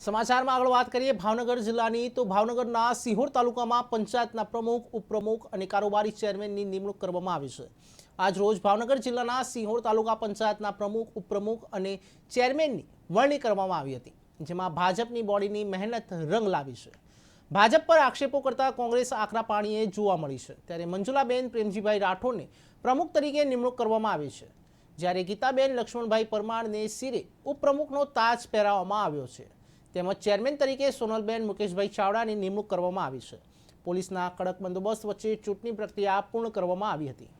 સમાચારમાં આગળ વાત કરીએ, ભાવનગર જિલ્લાની. તો ભાવનગરના સિહોર તાલુકામાં પંચાયતના પ્રમુખ, ઉપપ્રમુખ અને કારોબારી ચેરમેનની નિમણૂક કરવામાં આવી છે. આજ રોજ ભાવનગર જિલ્લાના સિહોર તાલુકા પંચાયતના પ્રમુખ, ઉપપ્રમુખ અને ચેરમેનની વરણી કરવામાં આવી હતી, જેમાં ભાજપની બોડીની મહેનત રંગ લાવી છે. ભાજપ પર આક્ષેપો કરતા કોંગ્રેસ આકરા પાણીએ જોવા મળી છે. ત્યારે મંજુલાબેન પ્રેમજીભાઈ રાઠોડને પ્રમુખ તરીકે નિમણૂક કરવામાં આવી છે. જ્યારે ગીતાબેન લક્ષ્મણભાઈ પરમારને સિરે ઉપપ્રમુખનો તાજ પહેરાવવામાં આવ્યો છે. તેમજ ચેરમેન તરીકે સોનલબેન મુકેશભાઈ ચાવડાની નિમણૂક કરવામાં આવી છે. પોલીસના કડક બંદોબસ્ત વચ્ચે ચૂંટણી પ્રક્રિયા પૂર્ણ કરવામાં આવી હતી.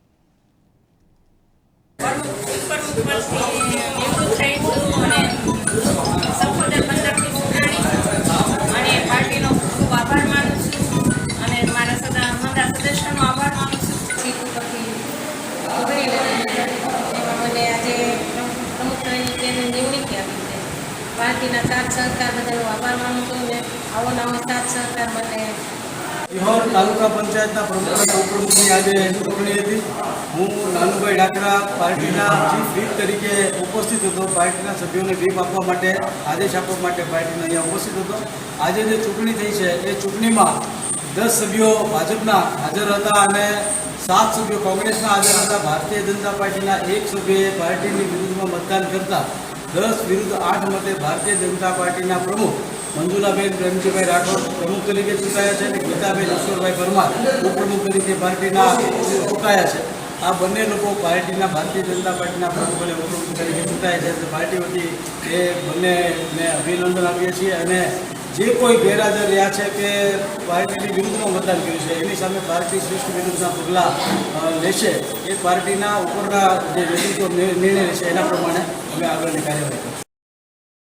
પાર્ટીના સાથ સહકાર બદલ આભાર માનું છું ને આવો નવો સાથ સહકાર મને વિહોર તાલુકા પંચાયતના પ્રમુખ ઉપપ્રમુખની આજે ચૂંટણી હતી. હું લાલુભાઈ ડાકરા પાર્ટીના ચીફ વ્હીપ તરીકે ઉપસ્થિત હતો. પાર્ટીના સભ્યોને વ્હીપ આપવા માટે આદેશ આપવા માટે પાર્ટીને અહીંયા ઉપસ્થિત હતો. આજે જે ચૂંટણી થઈ છે, એ ચૂંટણીમાં દસ સભ્યો ભાજપના હાજર હતા અને સાત સભ્યો કોંગ્રેસના હાજર હતા. ભારતીય જનતા પાર્ટીના એક સભ્યએ પાર્ટીની વિરુદ્ધમાં મતદાન કરતા દસ વિરુદ્ધ આઠ મતે ભારતીય જનતા પાર્ટીના પ્રમુખ મંજુલાબેન પ્રેમજીભાઈ રાઠોડ પ્રમુખ તરીકે ચૂંટાયા છે અને ગીતાબેન ઈશ્વરભાઈ પરમાર ઉપપ્રમુખ તરીકે પાર્ટીના ચૂંટાયા છે. આ બંને લોકો પાર્ટીના ભારતીય જનતા પાર્ટીના પ્રમુખ અને ઉપપ્રમુખ તરીકે ચૂંટાયા છે. પાર્ટી વતી એ બંનેને અભિનંદન આપીએ છીએ અને જે કોઈ ગેરહાજર રહ્યા છે કે પાર્ટીની વિરુદ્ધમાં મતદાન કર્યું છે, એની સામે પાર્ટી શ્રેષ્ઠ વિરુદ્ધના પગલાં લેશે. એ પાર્ટીના ઉપરના જે નેતૃત્વ નિર્ણય લેશે, એના પ્રમાણે અમે આગળની કાર્યવાહી